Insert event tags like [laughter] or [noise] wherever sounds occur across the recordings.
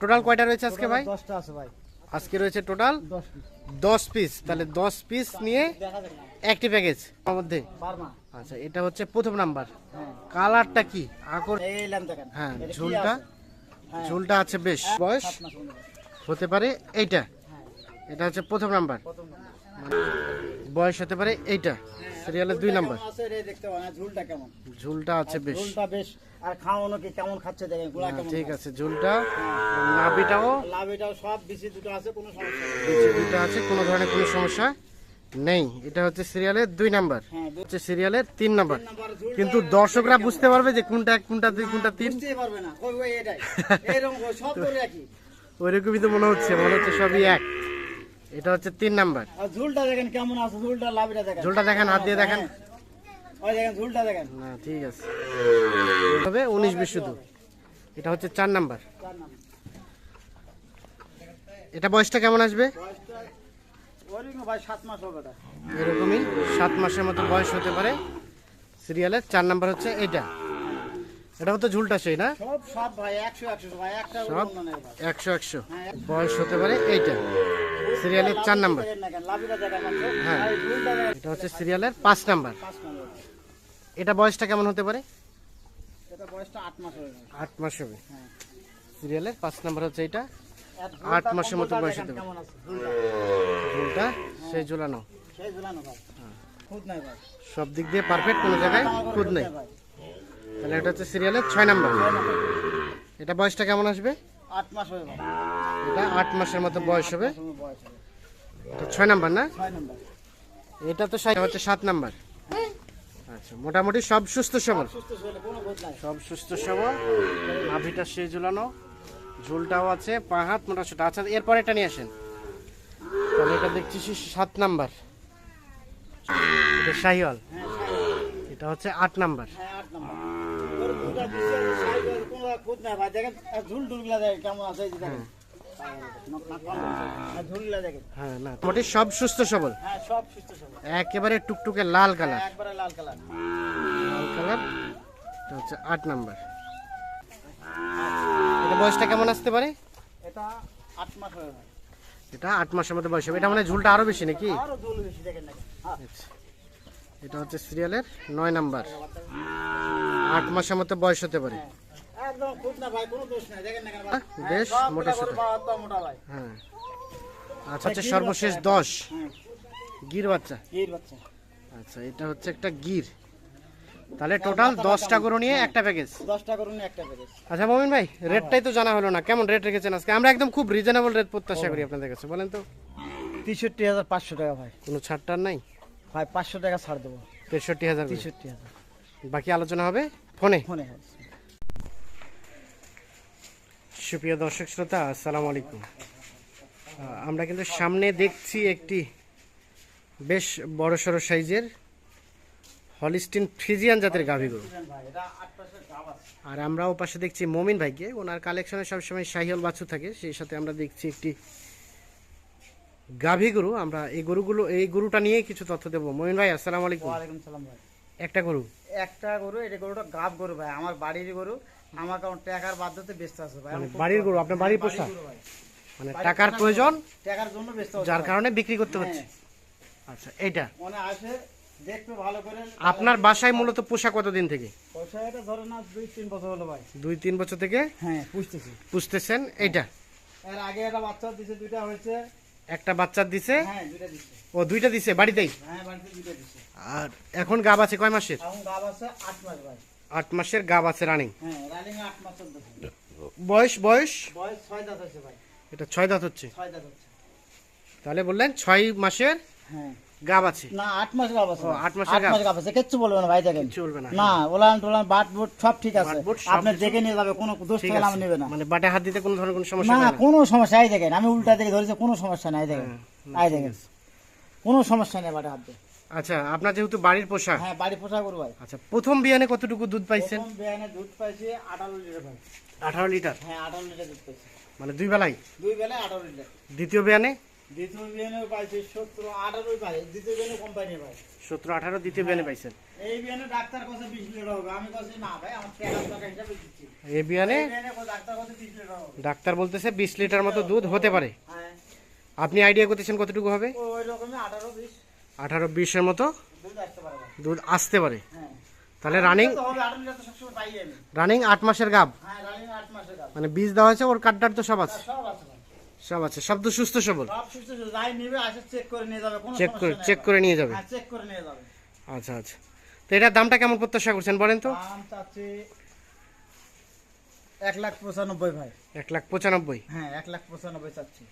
Total কয়টা রয়েছে আজকে ভাই? দশটা আছে ভাই। আজকে রয়েছে টোটাল দশ পিস তাহলে দশ পিস নিয়ে একটি প্যাকেজ মধ্যে? আচ্ছা এটা হচ্ছে প্রথম নাম্বার হ্যাঁ কালারটা কি? আকর হ্যাঁ ঝুলটা? হ্যাঁ। ঝুলটা আছে বেশ। বয়স? সাত মাস হলো। হতে পারে এইটা। হ্যাঁ। এটা হচ্ছে প্রথম নাম্বার প্রথম নাম্বার। বয়স হতে পারে এইটা। সিরিয়ালের দুই নাম্বার কেমন আছে রে দেখতে পাবেন ঝুলটা কেমন? ঝুলটা আছে বেশ। ঝুলটা বেশ আর খাওয়ানো কি কেমন খাচ্ছে দেখেনগুলা কেমন ঠিক আছে ঝুলটা নাভিটাও লাভ এটাও সব বেশি দুটো আছে কোনো সমস্যা নিচে দুইটা আছে কোনো ধরনের কোনো সমস্যা নেই। এটা হচ্ছে সিরিয়ালের দুই নাম্বার হ্যাঁ হচ্ছে সিরিয়ালের তিন নাম্বার কিন্তু দর্শকরা বুঝতে পারবে যে কোনটা এক কোনটা দুই কোনটা তিন। পারবে না। [laughs] সব ওইরকমই তো মনে হচ্ছে মনে হচ্ছে সবই এক। এটা হচ্ছে তিন নাম্বার ঝুলটা দেখেন কেমন আছে ঝুলটা লাভটা দেখেন। ঝোলটা দেখেন হাত দিয়ে দেখেন। হ্যাঁ। ওই দেখেন ঝুলটা দেখেন। না ঠিক আছে। উনিশ বিশ শুধু। এটা হচ্ছে চার নাম্বার। এটা বয়সটা কেমন আসবে? এটা। এরকমই সাত মাসের মতো বয়স হতে পারে সিরিয়ালের। চার নাম্বার হচ্ছে এইটা এটাও তো ঝুলটা সেই না? সব একশো একশো হ্যাঁ বয়স হতে পারে এইটা। সিরিয়ালের চার নাম্বার। হ্যাঁ। এটা হচ্ছে সিরিয়ালের পাঁচ নাম্বার। এটা বয়সটা কেমন হতে পারে? এটা বয়সটা আট মাস হয়ে গেছে। আট মাস হবে। হ্যাঁ। সিরিয়ালের পাঁচ নাম্বার হচ্ছে এটা আর আট মাসের মতো বয়স হতে আছে ঝুলটা? সেই ঝুলানো। সেই ঝুলানো ভাই। খুদ নাই ভাই। সব দিক দিয়ে পারফেক্ট কোনো জায়গায় খুদ নেই। তাহলে এটা হচ্ছে সিরিয়ালের ছয় নাম্বার। এটা বয়সটা কেমন আসবে? আট মাস হয়ে ভাই এটা আট মাসের মতো বয়স হবে। হবে। এটা ছয় নাম্বার না? ছয় নম্বর। এটা তো হচ্ছে সাত নাম্বার। আচ্ছা মোটামুটি সব সুস্থ সবল? সব সুস্থ সবল নাভিটা সে ঝুলানো ঝুলটাও আছে পা হাত মোটা আচ্ছা এরপরে এটা নিয়ে আসেন। তাহলে এটা দেখছি সাত নাম্বার। এটা শাহিওয়াল। হ্যাঁ এটা হচ্ছে আট নাম্বার। হ্যাঁ দেখেন ঝুল দেখেন কেমন আছে হ্যাঁ না মোটামুটি সব সুস্থ সবল? একেবারে টুকটুকে লাল কালার। লাল কালার? হচ্ছে আট নাম্বার। এটা বয়সটা কেমন আসতে পারে? এটা আট মাস এটা আট মাসের মতো বয়স হবে। এটা মানে ঝুলটা আরও বেশি নাকি? আচ্ছা। এটা হচ্ছে সিরিয়ালের নয় নাম্বার। আট মাসের মতো বয়স হতে পারে। একদম খুদ না ভাই কোনো দোষ নাই। দেখেন না হ্যাঁ, বেশ মোটা সোটা মোটা ভাই। হ্যাঁ। আচ্ছা হচ্ছে সর্বশেষ দশ। হ্যাঁ গির বাচ্চা। গির বাচ্চা। আচ্ছা এটা হচ্ছে একটা গির। তাহলে টোটাল দশটা গরু নিয়ে একটা প্যাকেজ দশটা করুন একটা প্যাকেজ আচ্ছা মমিন ভাই রেটটাই তো জানা হলো না। কেমন রেট রেখেছেন আজকে? আমরা একদম খুব রিজনেবল রেট প্রত্যাশা করি আপনাদের কাছে। বলেন তো। তেষট্টি হাজার পাঁচশো টাকা ভাই। কোনো ছাড়টার নাই? ভাই পাঁচশো টাকা ছাড় দেবো। তেষট্টি হাজার করে। তেষট্টি হাজার। বাকি আলোচনা হবে ফোনে? ফোনে হ্যাঁ সুপ্রিয় দর্শক শ্রোতা, আসসালামু আলাইকুম। আমরা কিন্তু সামনে দেখছি একটি বেশ বড় সড়ো সাইজের হলিস্টিন ফ্রিজিয়ান জাতের গাভী গরু। আর আমরাও পাশে দেখছি মমিন ভাইকে। ওনার কালেকশনে সবসময় শাহিয়াল বাছু থাকে, সেই সাথে আমরা দেখছি একটি গাভী গরু। আমরা এই গরুগুলো, এই গরুটা নিয়ে কিছু তথ্য দেবো। মমিন ভাই, আসসালামু আলাইকুম। ভাই। একটা গরু? একটা গরু এটা গরুটা গাব গরু ভাই আমার বাড়ির গরু। আমার কারণ টাকার বাধ্যতে ব্যস্ত আছে ভাই। মানে বাড়ির গরু আপনার বাড়ির পোষা। মানে টাকার প্রয়োজন? টাকার জন্য ব্যস্ত আছে যার কারণে বিক্রি করতে হচ্ছে। হ্যাঁ। আচ্ছা এইটা। মনে আসে দেখবে ভালো করে। আপনার বাসায় মূলত পোষা কতদিন থেকে? পয়সা এটা ধরে না দুই তিন বছর হলো ভাই। দুই তিন বছর থেকে? হ্যাঁ পুষতেছি। পুষতেছেন এইটা? এর আগে একটা বাচ্চা দিছে দুইটা হয়েছে। একটা বাচ্চা দিছে? হ্যাঁ দুইটা দিছে। ও দুইটা দিছে বাড়িতেই? হ্যাঁ বাড়িতে দুইটা দিছে। আর এখন গাব আছে কয় মাসের? এখন গাব আছে আট মাস ভাই। আট মাসের গাব আছে রানিং। হ্যাঁ রানিং আট মাস বয়স বয়স? দাঁত ভাই। এটা ছয় দাঁত হচ্ছে? দাঁত তাহলে বললেন ছয় মাসের হ্যাঁ। গাব আছে। না মাস গাব আছে মাসের গাব। গাব আছে। কিচ্ছু বলবে না ভাই দেখেন। না। না ওলান টোলান বাট বুট সব ঠিক আছে। আপনি দেখে নিয়ে যাবে কোনো দোষ নেবে না। মানে বাটে হাত দিতে কোনো ধরনের কোনো সমস্যা না কোনো সমস্যা দেখেন। আমি উল্টা দিকে ধরেছি কোনো সমস্যা নাই দেখেন। হ্যাঁ, আই দেখেন। কোনো সমস্যা নেই বাটে হাত দিয়ে। আচ্ছা আপনার যেহেতু বাড়ির পোষা হ্যাঁ বাড়ির পোষা করু ভাই। আচ্ছা প্রথম বিয়ানে কতটুকু দুধ পাইছেন? প্রথম বিয়ানে দুধ পাইছি আঠারো লিটার ভাই। আঠারো লিটার? হ্যাঁ আঠারো লিটার দুধ পাইছি। মানে দুই বেলায় দুই বেলায় আঠারো লিটার। দ্বিতীয় বিয়ানে? দ্বিতীয় বিয়ানে পাইছে সত্তর আঠারোই পাই। দ্বিতীয় বিয়ানে কোম্পানি ভাই। সতেরো আঠারো দ্বিতীয় বিয়ানে পাইছেন? এই বিয়ানে ডাক্তার কাছে বিশ লিটার হবে। আমি কাছে না ভাই আমার টাকা হিসাবে দিচ্ছি। এই বিয়ানে? এই বিয়ানে কো ডাক্তার কাছে বিশ লিটার হবে। ডাক্তার বলতেছে বিশ লিটার মতো দুধ হতে পারে। হ্যাঁ। আপনি আইডিয়া করতেছেন কতটুকু হবে? ওই রকমই আঠারো বিশ। আঠারো বিশের মতো দুধ আসতে পারে। হ্যাঁ। তাহলে রানিং রানিং আট মাসের গাব। হ্যাঁ আট মাসের কাজ মানে বীজ দেওয়া হয়েছে ওর কাঠটার তো সব আছে। সব আছে। সব তো সুস্থ সবল। চেক করে নিয়ে যাবে চেক করে নিয়ে যাবে। হ্যাঁ আচ্ছা আচ্ছা। তো এটার দামটা কেমন প্রত্যাশা করছেন বলেন তো? এক লাখ পঁচানব্বই ভাই। এক লাখ পঁচানব্বই। হ্যাঁ এক লাখ পঁচানব্বই চাচ্ছি।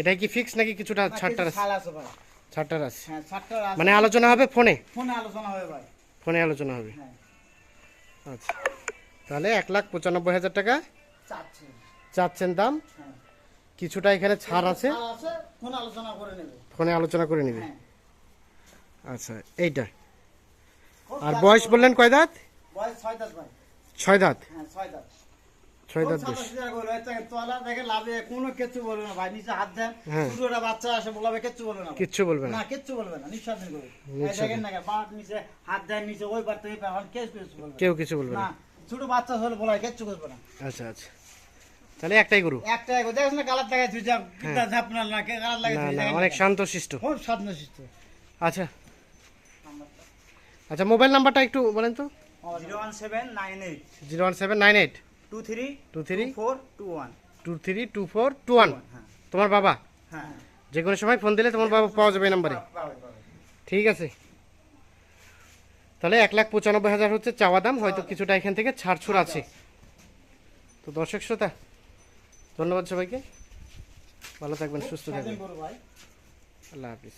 এটাই কি ফিক্স নাকি কিছুটা না, ছাড়টার কিছু আছে? ছাড় আছে ভাই। ছাড়টার আছে। হ্যাঁ ছাড়টার আছে। মানে আলোচনা হবে ফোনে? ফোনে আলোচনা হবে ভাই। ফোনে আলোচনা হবে? হ্যাঁ। আচ্ছা। তাহলে এক লাখ পঁচানব্বই হাজার টাকা চাচ্ছি চাচ্ছেন দাম? হ্যাঁ। কিছুটা এখানে ছাড় আছে? আছে ফোনে আলোচনা করে নেবে। ফোনে আলোচনা করে নিবে? হ্যাঁ। আচ্ছা এইটা। আর বয়স বললেন কয় দাঁত? বয়স ছয় দাঁত ভাই। ছয় দাঁত হ্যাঁ গরু, তলা দেখে লাভে কোনো কিচ্ছু বলবে না ভাই। নিচে হাত দেন। হ্যাঁ। বাচ্চা আসে বলাবে কিচ্ছু বলবে না কিচ্ছু বলবে না। কিচ্ছু বলবে না নিঃস্বাধীন করে দেখেন না বাঁট নিচে হাত দেন নিচে ওই পার থেকে এখন কেউ কিছু বলবে না। কেউ কিছু বলবে না। না ছোট বাচ্চা হলে বলা কিচ্ছু করবে না। আচ্ছা আচ্ছা। তাহলে একটাই গরু? একটা এগো দেখছ না কালার লাগাই তুই যা কিতা ঝাপনাল না কে কালার লাগাই তুই অনেক খুব আচ্ছা। আচ্ছা মোবাইল নাম্বারটা একটু বলেন তো। Zero one seven nine eight. Zero one seven nine eight. Two three two three four two one two three two four two one তোমার বাবা? হ্যাঁ। যে কোনো সময় ফোন দিলে তোমার বাবা পাওয়া যাবে এই নাম্বারে। ঠিক আছে। তাহলে এক লাখ পঁচানব্বই হাজার হচ্ছে চাওয়া দাম হয়তো কিছুটা এখান থেকে ছাড়ছুড় আছে। তো দর্শক শ্রোতা ধন্যবাদ সবাইকে। ভালো থাকবেন সুস্থ থাকবেন। আল্লাহ হাফিজ।